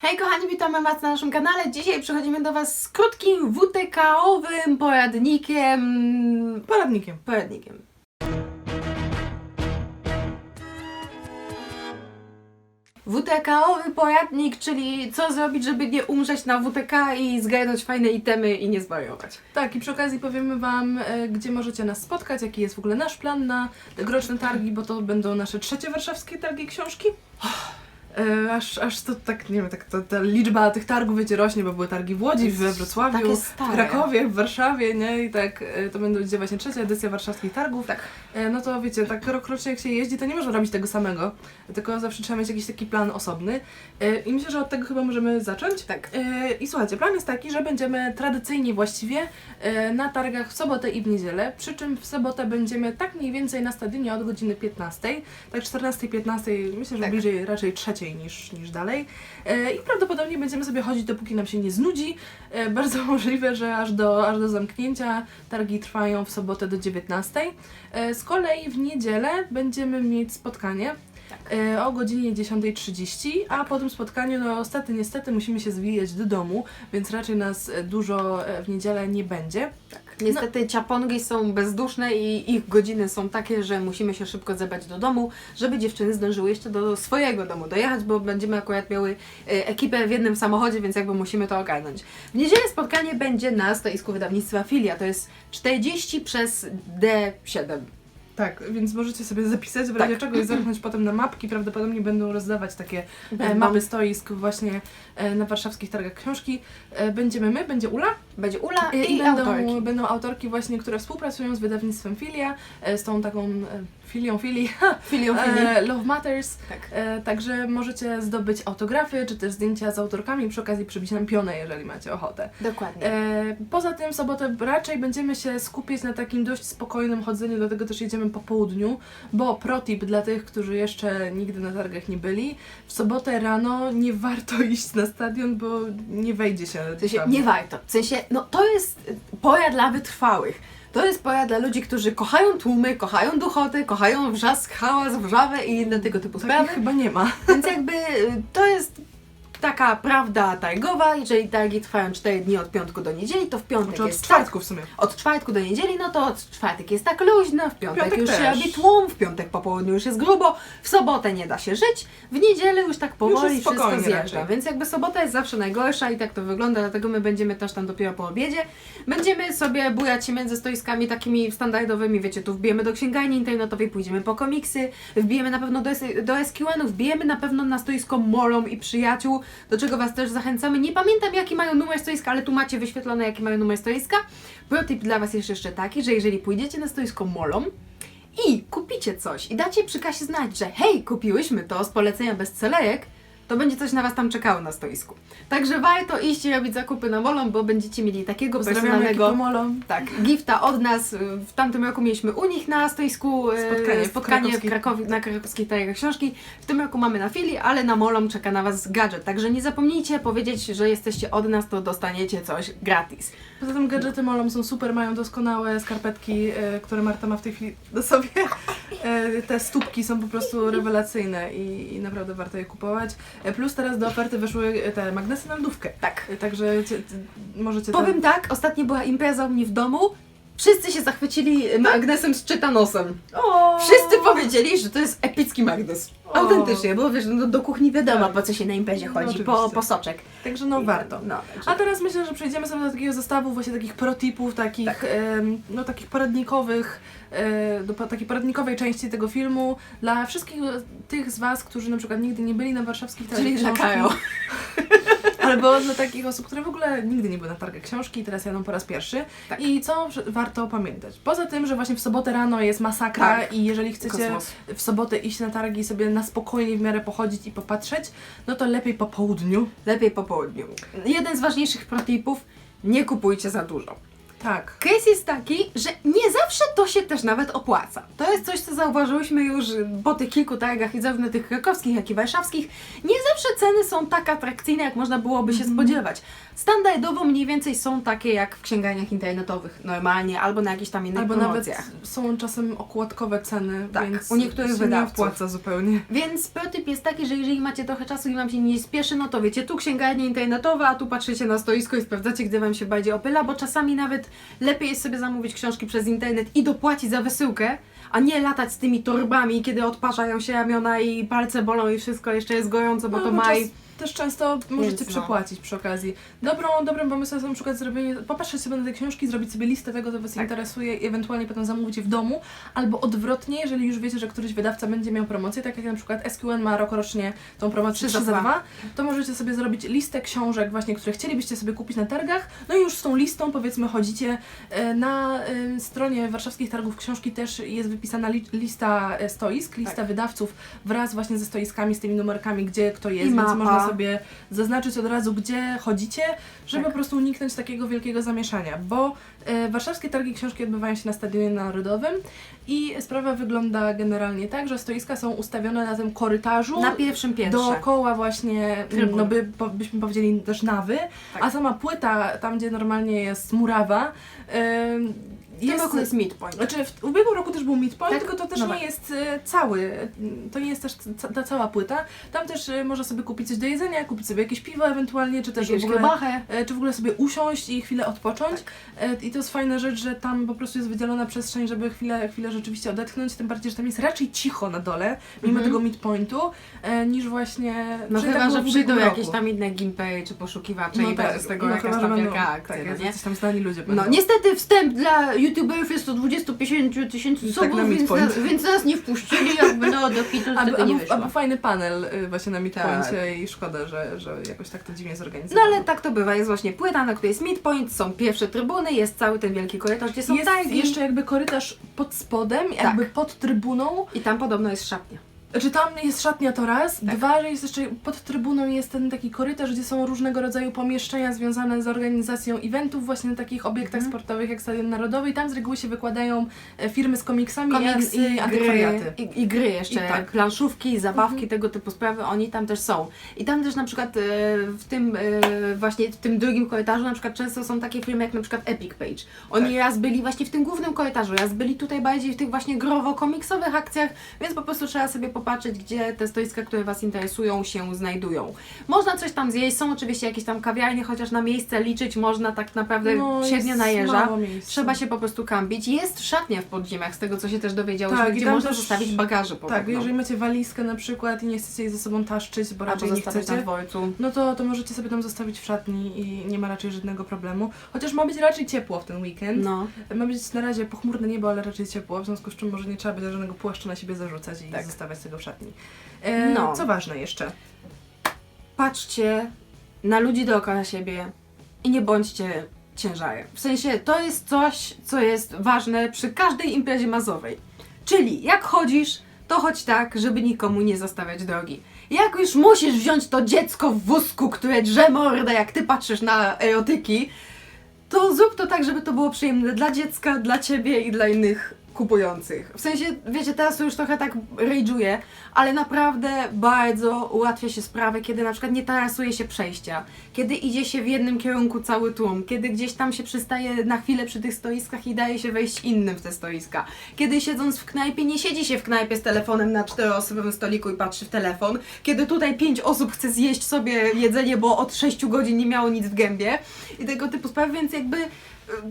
Hej kochani, witamy Was na naszym kanale. Dzisiaj przychodzimy do Was z krótkim WTK-owym poradnikiem. Poradnikiem. Poradnikiem. WTK-owy poradnik, czyli co zrobić, żeby nie umrzeć na WTK i zgarnąć fajne itemy i nie zwariować. Tak, i przy okazji powiemy Wam, e, gdzie możecie nas spotkać, jaki jest w ogóle nasz plan na tegoroczne targi, bo to będą nasze trzecie warszawskie targi książki. E, Aż, aż to tak, nie wiem, tak to, ta liczba tych targów, wiecie, rośnie, bo były targi w Łodzi, we Wrocławiu, w. Krakowie, w Warszawie, nie? I tak e, to będzie właśnie trzecia edycja warszawskich targów. Tak. E, No to wiecie, tak rokrocznie jak się jeździ, to nie można robić tego samego, tylko zawsze trzeba mieć jakiś taki plan osobny. E, I myślę, że od tego chyba możemy zacząć. Tak. E, I słuchajcie, plan jest taki, że będziemy tradycyjnie właściwie e, na targach w sobotę i w niedzielę, przy czym w sobotę będziemy tak mniej więcej na stadionie od godziny 15, tak 14-15, myślę, że Tak. bliżej raczej trzeciej niż, niż dalej. E, I prawdopodobnie będziemy sobie chodzić, dopóki nam się nie znudzi. E, Bardzo możliwe, że aż do, aż do zamknięcia targi trwają w sobotę do 19. E, Z kolei w niedzielę będziemy mieć spotkanie Tak. o godzinie 10.30, a po tym spotkaniu, no niestety, niestety musimy się zwijać do domu, więc raczej nas dużo w niedzielę nie będzie. Tak. Niestety ciapongi są bezduszne i ich godziny są takie, że musimy się szybko zebrać do domu, żeby dziewczyny zdążyły jeszcze do swojego domu dojechać, bo będziemy akurat miały e, ekipę w jednym samochodzie, więc jakby musimy to ogarnąć. W niedzielę spotkanie będzie na stoisku wydawnictwa Filia, to jest 40 przez D7. Tak, więc możecie sobie zapisać w razie Tak. czego i zerknąć potem na mapki. Prawdopodobnie będą rozdawać takie e, mapy stoisk właśnie e, na warszawskich targach książki. E, będziemy my, będzie Ula Będzie Ula i, i będą, autorki. będą autorki właśnie, które współpracują z wydawnictwem Filia, e, z tą taką e, filią filii, Filią Filii. e, Love Matters. Tak. E, także możecie zdobyć autografy, czy też zdjęcia z autorkami, przy okazji przybić nam pionę, jeżeli macie ochotę. Dokładnie. E, poza tym w sobotę raczej będziemy się skupiać na takim dość spokojnym chodzeniu, dlatego też jedziemy po południu, bo protip dla tych, którzy jeszcze nigdy na targach nie byli, w sobotę rano nie warto iść na stadion, bo nie wejdzie się. W sensie nie warto. W sensie, no to jest pora dla wytrwałych. To jest pora dla ludzi, którzy kochają tłumy, kochają duchoty, kochają wrzask, hałas, wrzawę i inne tego typu sprawy. Takich chyba nie ma. Więc jakby y, to jest taka prawda targowa. Jeżeli targi trwają 4 dni od piątku do niedzieli, to w piątek Czy od jest tak. czwartku w sumie. Od czwartku do niedzieli, no to od czwartek jest tak luźno, w piątek, Piątek już się też. robi tłum, w piątek po południu już jest grubo, w sobotę nie da się żyć, w niedzielę już tak powoli jest wszystko zjeżdża. raczej. Więc jakby sobota jest zawsze najgorsza i tak to wygląda, dlatego my będziemy też tam dopiero po obiedzie. Będziemy sobie bujać się między stoiskami takimi standardowymi, wiecie, tu wbijemy do księgarni internetowej, pójdziemy po komiksy, wbijemy na pewno do, do SQN-ów, wbijemy na pewno na stoisko Molom i Przyjaciół, do czego Was też zachęcamy. Nie pamiętam jaki mają numer stoiska, ale tu macie wyświetlone jaki mają numer stoiska. Protip dla Was jest jeszcze taki, że jeżeli pójdziecie na stoisko Molom i kupicie coś i dacie przy kasie znać, że hej, kupiłyśmy to z polecenia bestsellerek, to będzie coś na Was tam czekało na stoisku. Także warto iść i robić zakupy na Molom, bo będziecie mieli takiego personalnego Molą. tak, gifta od nas. W tamtym roku mieliśmy u nich na stoisku e, Spotkanie spotkanie w Krakowie, na krakowskich targach książki. W tym roku mamy na filii, ale na Molom czeka na Was gadżet. Także nie zapomnijcie powiedzieć, że jesteście od nas, to dostaniecie coś gratis. Poza tym gadżety Molą są super, mają doskonałe skarpetki, e, które Marta ma w tej chwili na sobie. E, te stópki są po prostu rewelacyjne i, i naprawdę warto je kupować. E, plus teraz do oferty wyszły e, te magnesy na lodówkę. Tak. E, Także cie, cie, możecie tam- Powiem tak, ostatnio była impreza u mnie w domu. Wszyscy się zachwycili magnesem z czytanosem. O! Wszyscy powiedzieli, że to jest epicki magnes. O. Autentycznie, bo wiesz, no, do kuchni wiadomo, Tak. po co się na imprezie No, chodzi, po, oczywiście. po soczek. Także no warto. No, także- A teraz myślę, że przejdziemy sobie do takiego zestawu właśnie takich protipów, takich, Tak. em, no takich poradnikowych, do po- takiej poradnikowej części tego filmu dla wszystkich tych z Was, którzy na przykład nigdy nie byli na warszawskich targach Czyli. Kajo. Albo dla takich osób, które w ogóle nigdy nie były na targach książki i teraz jadą po raz pierwszy. Tak. I co warto pamiętać? Poza tym, że właśnie w sobotę rano jest masakra Tak. i jeżeli chcecie Kosmos. w sobotę iść na targi i sobie na spokojnie w miarę pochodzić i popatrzeć, no to lepiej po południu. Lepiej po południu. Jeden z ważniejszych protipów, nie kupujcie za dużo. Tak. Case jest taki, że nie zawsze to się też nawet opłaca. To jest coś, co zauważyłyśmy już po tych kilku targach i zarówno tych krakowskich, jak i warszawskich. Nie zawsze ceny są tak atrakcyjne, jak można byłoby się spodziewać. Standardowo mniej więcej są takie jak w księgarniach internetowych normalnie, albo na jakichś tam innych Albo promocjach. nawet są czasem okładkowe ceny, Tak, więc u niektórych wydawców. nie opłaca zupełnie. Więc protyp jest taki, że jeżeli macie trochę czasu i wam się nie spieszy, no to wiecie, tu księgarnia internetowa, a tu patrzycie na stoisko i sprawdzacie, gdzie wam się bardziej opyla, bo czasami nawet lepiej jest sobie zamówić książki przez internet i dopłacić za wysyłkę, a nie latać z tymi torbami, kiedy odparzają się ramiona i palce bolą i wszystko jeszcze jest gorąco, bo No, to maj. czas, też często możecie Więc no. przepłacić przy okazji. Dobrą, dobrym pomysłem jest na przykład zrobienie, popatrzeć sobie na te książki, zrobić sobie listę tego, co Was Tak. interesuje i ewentualnie potem zamówić je w domu, albo odwrotnie, jeżeli już wiecie, że któryś wydawca będzie miał promocję, tak jak na przykład SQN ma rokorocznie tą promocję 3 Trzy za za dwa. 2, to możecie sobie zrobić listę książek właśnie, które chcielibyście sobie kupić na targach, no i już z tą listą powiedzmy chodzicie e, na e, stronie warszawskich targów książki też jest wypisana li, lista e, stoisk, lista Tak. wydawców wraz właśnie ze stoiskami, z tymi numerkami, gdzie kto jest, I więc mapa. można sobie zaznaczyć od razu, gdzie chodzicie, żeby Tak. po prostu uniknąć takiego wielkiego zamieszania, bo e, warszawskie targi książki odbywają się na Stadionie Narodowym i sprawa wygląda generalnie tak, że stoiska są ustawione na tym korytarzu Na pierwszym piętrze. dookoła właśnie, Trybun. no by, po, byśmy powiedzieli też nawy, Tak. a sama płyta, tam gdzie normalnie jest murawa, W tym roku jest midpoint. znaczy w ubiegłym roku też był midpoint, Tak? tylko to też No nie tak. jest e, cały, e, to nie jest też ca- ta cała płyta. Tam też e, można sobie kupić coś do jedzenia, kupić sobie jakieś piwo ewentualnie, czy też Jakieś w ogóle, czy w ogóle sobie usiąść i chwilę odpocząć. E, I to jest fajna rzecz, że tam po prostu jest wydzielona przestrzeń, żeby chwilę, chwilę rzeczywiście odetchnąć, tym bardziej, że tam jest raczej cicho na dole, mimo Mhm. tego midpointu, niż właśnie... No chyba, tak było że przyjdą jakieś tam inne gimpy czy poszukiwacze i będzie z tego no jakaś chyba, tam wielka akcja, tak, no nie? tam znani ludzie No będą. niestety wstęp dla youtuberów jest to 25 tysięcy Tak, subów, na więc, midpoint. nas, więc nas nie wpuścili, jakby no do kitu Albo, niestety nie albo, wyszło. albo fajny panel y, właśnie na midpoincie Tak. i szkoda, że, że jakoś tak to dziwnie No zorganizowano. ale tak to bywa, jest właśnie płyta, na której jest midpoint, są pierwsze trybuny, jest cały ten wielki korytarz, gdzie są jest targi jeszcze jakby korytarz pod spodem, jakby pod trybuną. i tam podobno jest szatnia. Czy tam jest szatnia to raz? Tak. Dwa, że jest jeszcze pod trybuną jest ten taki korytarz, gdzie są różnego rodzaju pomieszczenia związane z organizacją eventów właśnie na takich obiektach Mhm. sportowych jak Stadion Narodowy i tam z reguły się wykładają e, firmy z komiksami Komiksy, i, i antykwariaty. gry, i, i gry jeszcze, I tak. planszówki, zabawki, Mhm. tego typu sprawy, oni tam też są. I tam też na przykład e, w tym e, właśnie w tym drugim korytarzu na przykład często są takie firmy jak na przykład Epic Page. Oni Tak. raz byli właśnie w tym głównym korytarzu, raz byli tutaj bardziej w tych właśnie growo-komiksowych akcjach, więc po prostu trzeba sobie popatrzeć, gdzie te stoiska, które Was interesują się znajdują. Można coś tam zjeść, są oczywiście jakieś tam kawiarnie, chociaż na miejsce liczyć można tak naprawdę No, średnio jest na jeża. mało miejsca. Trzeba się po prostu kampić. Jest szatnia w podziemiach, z tego co się też dowiedziałyśmy, Tak, gdzie można też- zostawić bagaże podobno. Tak, jeżeli macie walizkę na przykład i nie chcecie jej ze sobą taszczyć, bo raczej nie zostawić na chcecie, dworcu. no to, to możecie sobie tam zostawić w szatni i nie ma raczej żadnego problemu. Chociaż ma być raczej ciepło w ten weekend. No. Ma być na razie pochmurne niebo, ale raczej ciepło, w związku z czym może nie trzeba będzie żadnego płaszczu na siebie zarzucać i Tak. zostawiać szatni. E, No. Co ważne jeszcze? Patrzcie na ludzi dookoła siebie i nie bądźcie ciężarem. W sensie to jest coś, co jest ważne przy każdej imprezie mazowej. Czyli jak chodzisz, to chodź tak, żeby nikomu nie zostawiać drogi. Jak już musisz wziąć to dziecko w wózku, które drze mordę, jak ty patrzysz na erotyki, to zrób to tak, żeby to było przyjemne dla dziecka, dla ciebie i dla innych kupujących. W sensie, wiecie, teraz to już trochę tak rage'uję, ale naprawdę bardzo ułatwia się sprawę, kiedy na przykład nie tarasuje się przejścia, kiedy idzie się w jednym kierunku cały tłum, kiedy gdzieś tam się przystaje na chwilę przy tych stoiskach i daje się wejść innym w te stoiska, kiedy siedząc w knajpie nie siedzi się w knajpie z telefonem na czteroosobowym stoliku i patrzy w telefon, kiedy tutaj pięć osób chce zjeść sobie jedzenie, bo od sześciu godzin nie miało nic w gębie i tego typu sprawy, więc jakby y,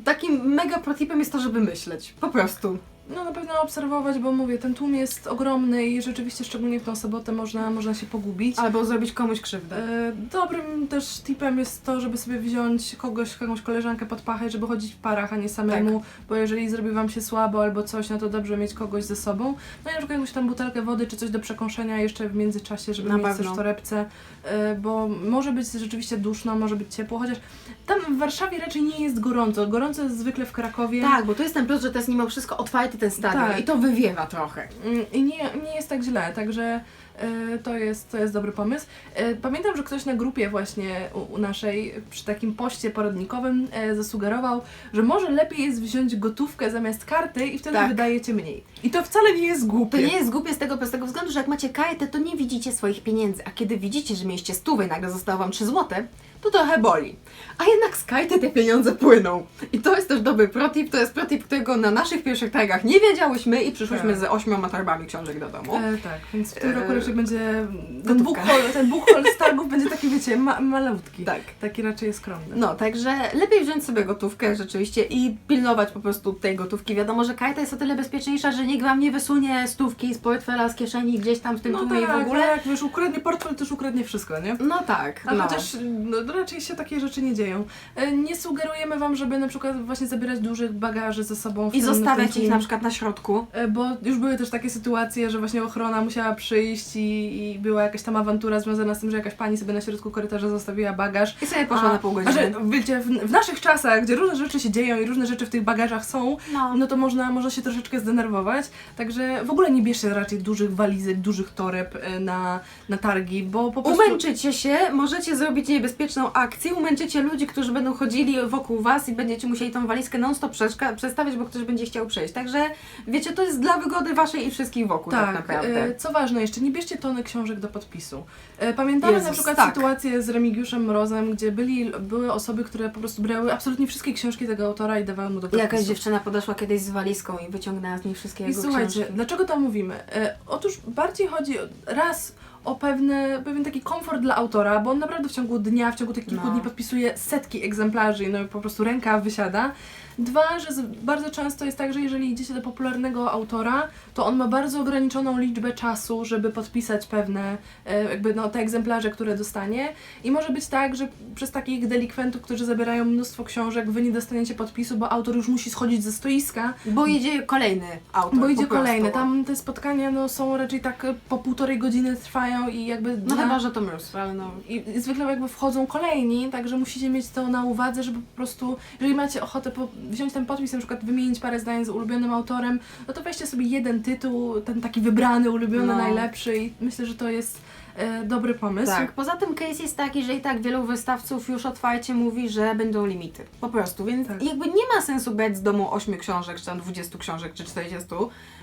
takim mega protipem jest to, żeby myśleć. Po prostu. No na pewno obserwować, bo mówię, ten tłum jest ogromny i rzeczywiście szczególnie w tą sobotę można, można się pogubić. Albo zrobić komuś krzywdę. E, Dobrym też tipem jest to, żeby sobie wziąć kogoś, jakąś koleżankę pod pachę, żeby chodzić w parach, a nie samemu, bo jeżeli zrobi Wam się słabo albo coś, no to dobrze mieć kogoś ze sobą. No i na przykład jakąś tam butelkę wody czy coś do przekąszenia jeszcze w międzyczasie, żeby Na mieć pewno. coś w torebce, e, bo może być rzeczywiście duszno, może być ciepło, chociaż tam w Warszawie raczej nie jest gorąco. Gorąco jest zwykle w Krakowie. Tak, bo to jest ten plus, że to jest mimo wszystko otwarty ten stadion Tak. i to wywiewa trochę. Mm, I nie, nie jest tak źle, także E, To jest, to jest dobry pomysł. E, Pamiętam, że ktoś na grupie właśnie u, u naszej przy takim poście poradnikowym e, zasugerował, że może lepiej jest wziąć gotówkę zamiast karty i wtedy Tak. wydajecie mniej. I to wcale nie jest głupie. To nie jest głupie z tego prostego względu, że jak macie kajetę, to nie widzicie swoich pieniędzy, a kiedy widzicie, że mieliście stówę i nagle zostało wam 3 złote, to trochę boli. A jednak z kajty te pieniądze płyną. I to jest też dobry protip, to jest protip, którego na naszych pierwszych targach nie wiedziałyśmy i przyszłyśmy Tak. z ośmioma torbami książek do domu. E, tak, więc w tym roku E, raczej będzie ten buchol, ten buchol z targów będzie taki, wiecie, ma, malutki. Tak. Taki raczej skromny. No, także lepiej wziąć sobie gotówkę rzeczywiście i pilnować po prostu tej gotówki. Wiadomo, że kajta jest o tyle bezpieczniejsza, że nikt wam nie wysunie stówki z portfela, z kieszeni gdzieś tam w tym no tłumie tak, i w ogóle. jak wiesz, ukradnie portfel, też ukradnie wszystko, nie? No tak, A no. chociaż no, raczej się takie rzeczy nie dzieją. E, Nie sugerujemy Wam, żeby na przykład właśnie zabierać dużych bagaży ze sobą. w I zostawiać ich na przykład na środku. E, Bo już były też takie sytuacje, że właśnie ochrona musiała przyjść i, i była jakaś tam awantura związana z tym, że jakaś pani sobie na środku korytarza zostawiła bagaż. I sobie poszła A- na pół A godziny. że wiecie, w, w naszych czasach, gdzie różne rzeczy się dzieją i różne rzeczy w tych bagażach są, No. no to można, można się troszeczkę zdenerwować. Także w ogóle nie bierzcie raczej dużych walizek, dużych toreb e, na, na targi, bo po prostu... Umęczycie się, możecie zrobić niebezpieczną akcję, umęczycie ludzi, którzy będą chodzili wokół Was i będziecie musieli tą walizkę non-stop przestawiać, bo ktoś będzie chciał przejść. Także wiecie, to jest dla wygody Waszej i wszystkich wokół tak, Tak, naprawdę. e, co ważne jeszcze, nie bierzcie tony książek do podpisu. E, Pamiętamy Jezus, na przykład tak. sytuację z Remigiuszem Mrozem, gdzie byli, były osoby, które po prostu brały absolutnie wszystkie książki tego autora i dawały mu do podpisu. Jakaś dziewczyna podeszła kiedyś z walizką i wyciągnęła z niej wszystkie I jego słuchajcie, książki. dlaczego to mówimy? E, otóż bardziej chodzi o- raz o pewne, pewien taki komfort dla autora, bo on naprawdę w ciągu dnia, w ciągu tych kilku No. dni podpisuje setki egzemplarzy i no po prostu ręka wysiada. Dwa, że bardzo często jest tak, że jeżeli idziecie do popularnego autora, to on ma bardzo ograniczoną liczbę czasu, żeby podpisać pewne e, jakby no, te egzemplarze, które dostanie. I może być tak, że przez takich delikwentów, którzy zabierają mnóstwo książek, wy nie dostaniecie podpisu, bo autor już musi schodzić ze stoiska, Bo idzie kolejny autor. bo idzie kolejny. Tam te spotkania no, są raczej tak e, po półtorej godziny trwają i jakby. No dla- chyba, że to mnóstwo, ale no. I i zwykle jakby wchodzą kolejni, także musicie mieć to na uwadze, żeby po prostu, jeżeli macie ochotę po, wziąć ten podpis, na przykład wymienić parę zdań z ulubionym autorem, no to weźcie sobie jeden tytuł, ten taki wybrany, ulubiony, No. najlepszy i myślę, że to jest e, dobry pomysł. Tak, poza tym case jest taki, że i tak wielu wystawców już otwarcie mówi, że będą limity. Po prostu, więc Tak. jakby nie ma sensu brać z domu 8 książek, czy tam 20 książek, czy 40,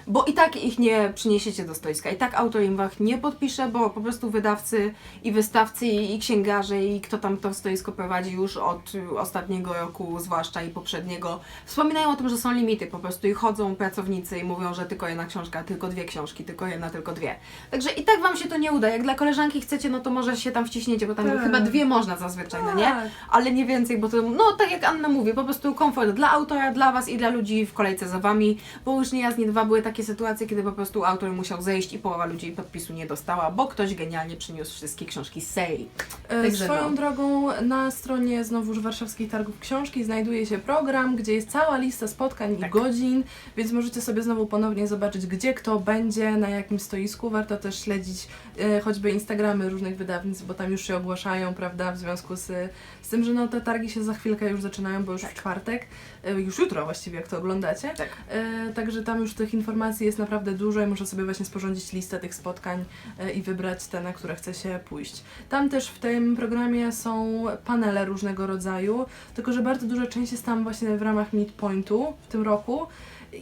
bo i tak ich nie przyniesiecie do stoiska. I tak autor im wach nie podpisze, bo po prostu wydawcy i wystawcy i, księgarze i kto tam to stoisko prowadzi już od ostatniego roku, zwłaszcza i poprzedniego, wspominają o tym, że są limity po prostu i chodzą pracownicy i mówią, że tylko jedna książka, tylko dwie książki, tylko jedna, tylko dwie. Także i tak Wam się to nie uda. Jak dla koleżanki chcecie, no to może się tam wciśniecie, bo tam Tak. chyba dwie można zazwyczaj, no nie? Tak. Ale nie więcej, bo to, no tak jak Anna mówi, po prostu komfort dla autora, dla Was i dla ludzi w kolejce za Wami, bo już nie raz, nie dwa były takie sytuacje, kiedy po prostu autor musiał zejść i połowa ludzi podpisu nie dostała, bo ktoś genialnie przyniósł wszystkie książki z serii. E, Także Swoją no. drogą na stronie znowuż Warszawskich Targów Książki znajduje się program, gdzie jest cała lista spotkań Tak. i godzin, więc możecie sobie znowu ponownie zobaczyć, gdzie kto będzie, na jakim stoisku. Warto też śledzić e, choćby Instagramy różnych wydawnictw, bo tam już się ogłaszają, prawda, w związku z, z tym, że no, te targi się za chwilkę już zaczynają, bo już w czwartek, e, już jutro właściwie, jak to oglądacie. Tak. E, także tam już tych informacji jest naprawdę dużo i można sobie właśnie sporządzić listę tych spotkań e, i wybrać te, na które chce się pójść. Tam też w tym programie są panele różnego rodzaju, tylko że bardzo duża część jest tam właśnie w ramach Midpointu w tym roku.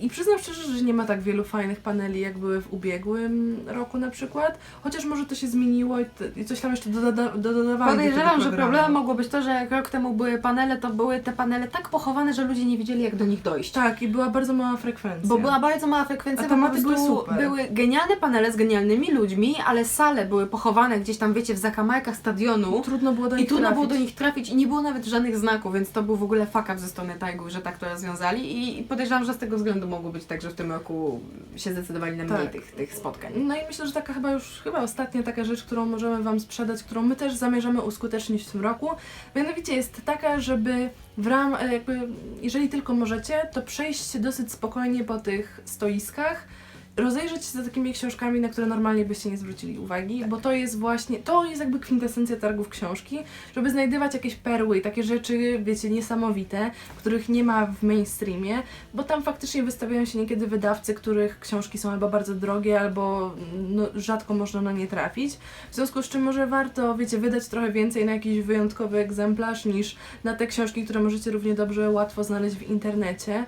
I przyznam szczerze, że nie ma tak wielu fajnych paneli, jak były w ubiegłym roku na przykład. Chociaż może to się zmieniło i, i coś tam jeszcze doda, dodawali do Podejrzewam, tego że problemem mogło być to, że jak rok temu były panele, to były te panele tak pochowane, że ludzie nie wiedzieli jak do nich dojść. Tak, i była bardzo mała frekwencja. Bo była bardzo mała frekwencja, A bo po tematy prostu były super. były genialne panele z genialnymi ludźmi, ale sale były pochowane gdzieś tam, wiecie, w zakamarkach stadionu. Trudno było do I nich trudno było do trafić. nich trafić i nie było nawet żadnych znaków, więc to był w ogóle fuck up ze strony Tajgu, że tak to rozwiązali i podejrzewam, że z tego względu mogło być tak, że w tym roku się zdecydowali na mniej Tak. tych, tych spotkań. No i myślę, że taka chyba już chyba ostatnia taka rzecz, którą możemy Wam sprzedać, którą my też zamierzamy uskutecznić w tym roku, mianowicie jest taka, żeby w ram, e, jakby, jeżeli tylko możecie, to przejść dosyć spokojnie po tych stoiskach rozejrzeć się za takimi książkami, na które normalnie byście nie zwrócili uwagi, bo to jest właśnie, to jest jakby kwintesencja targów książki, żeby znajdywać jakieś perły i takie rzeczy, wiecie, niesamowite, których nie ma w mainstreamie, bo tam faktycznie wystawiają się niekiedy wydawcy, których książki są albo bardzo drogie, albo no, rzadko można na nie trafić. W związku z czym może warto, wiecie, wydać trochę więcej na jakiś wyjątkowy egzemplarz niż na te książki, które możecie równie dobrze łatwo znaleźć w internecie.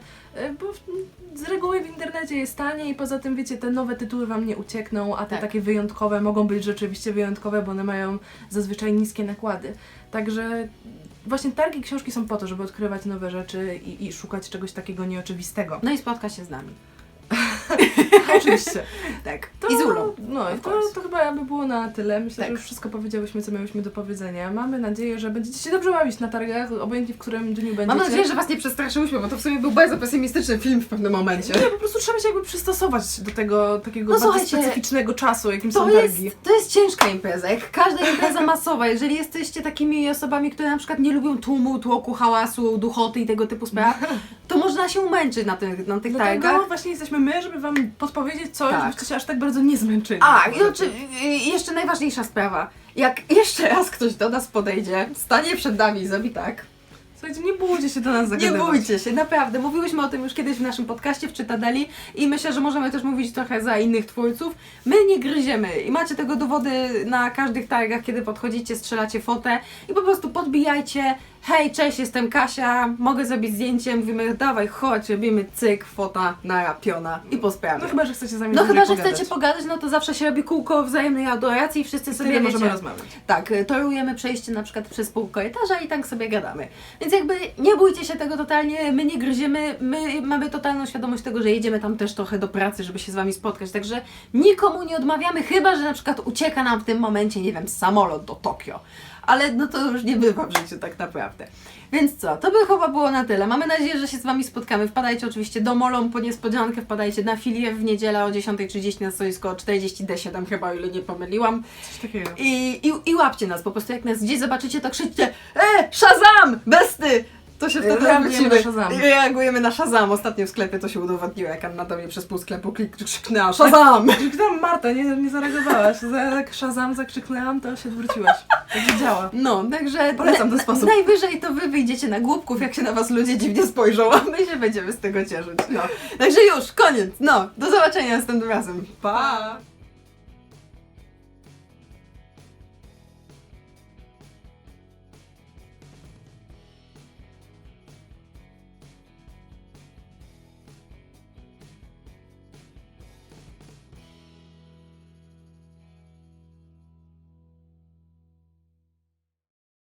Bo z reguły w internecie jest taniej i poza tym, wiecie, te nowe tytuły Wam nie uciekną, a te Tak. takie wyjątkowe mogą być rzeczywiście wyjątkowe, bo one mają zazwyczaj niskie nakłady. Także właśnie targi książki są po to, żeby odkrywać nowe rzeczy i, i szukać czegoś takiego nieoczywistego. No i spotka się z nami. Oczywiście. Tak. To, I z Ulą. No, to, to chyba by było na tyle. Myślę, Tak. że już wszystko powiedziałyśmy, co miałyśmy do powiedzenia. Mamy nadzieję, że będziecie się dobrze bawić na targach, obojętnie w którym dniu będziecie. Mam nadzieję, że Was nie przestraszyłyśmy, bo to w sumie był bardzo pesymistyczny film w pewnym momencie. Nie, po prostu trzeba się jakby przystosować do tego takiego No bardzo specyficznego czasu, jakim są jest, targi. to jest ciężka impreza, jak każda impreza masowa. Jeżeli jesteście takimi osobami, które na przykład nie lubią tłumu, tłoku, hałasu, duchoty i tego typu spraw, to można się umęczyć na, tych na tych targach. Dlatego właśnie jesteśmy my, żeby wam podpowiedzieć coś, Tak. żebyście się aż tak bardzo nie zmęczyli. A, i oczy, i jeszcze najważniejsza sprawa. Jak jeszcze raz ktoś do nas podejdzie, stanie przed nami i zrobi tak. Słuchajcie, nie bójcie się do nas Nie zagadywać. bójcie się, naprawdę. Mówiłyśmy o tym już kiedyś w naszym podcaście w Czytadeli i myślę, że możemy też mówić trochę za innych twórców. My nie gryziemy i macie tego dowody na każdych targach, kiedy podchodzicie, strzelacie fotę i po prostu podbijajcie. Hej, cześć, jestem Kasia, mogę zrobić zdjęcie. Mówimy, dawaj, chodź, robimy cyk, fota, na piona i po sprawie. No chyba, że chcecie z nami No chyba, że pogadać. chcecie pogadać, no to zawsze się robi kółko wzajemnej adoracji i wszyscy sobie Tyle możemy wiecie, rozmawiać. tak, y, torujemy przejście na przykład przez pół korytarza i tak sobie gadamy. Więc jakby nie bójcie się tego totalnie, my nie gryziemy, my mamy totalną świadomość tego, że jedziemy tam też trochę do pracy, żeby się z Wami spotkać, także nikomu nie odmawiamy, chyba, że na przykład ucieka nam w tym momencie, nie wiem, samolot do Tokio. Ale no to już nie bywa w życiu tak naprawdę. Więc co, to by chyba było na tyle. Mamy nadzieję, że się z Wami spotkamy. Wpadajcie oczywiście do Molą po niespodziankę, wpadajcie na filię w niedzielę o 10.30 na stoisko 40D7 chyba, o ile nie pomyliłam. Coś takiego. I, i, I łapcie nas, po prostu jak nas gdzieś zobaczycie, to krzyczcie E, Shazam! Besty! To się wtedy Reagujemy na Shazam. Reagujemy na Shazam. Ostatnio w sklepie to się udowodniło, jak Anna do mnie przez pół sklepu klik- krzyknęła Shazam! Krzyknęłam Marta, nie, nie zareagowałaś. Za- Jak Shazam zakrzyknęłam, to się odwróciłaś. Tak działa. No, także Polecam ten sposób. najwyżej to wy wyjdziecie na głupków, jak się na was ludzie dziwnie spojrzą, a my się będziemy z tego cieszyć. No. Także już, koniec. No, do zobaczenia następnym razem. Pa!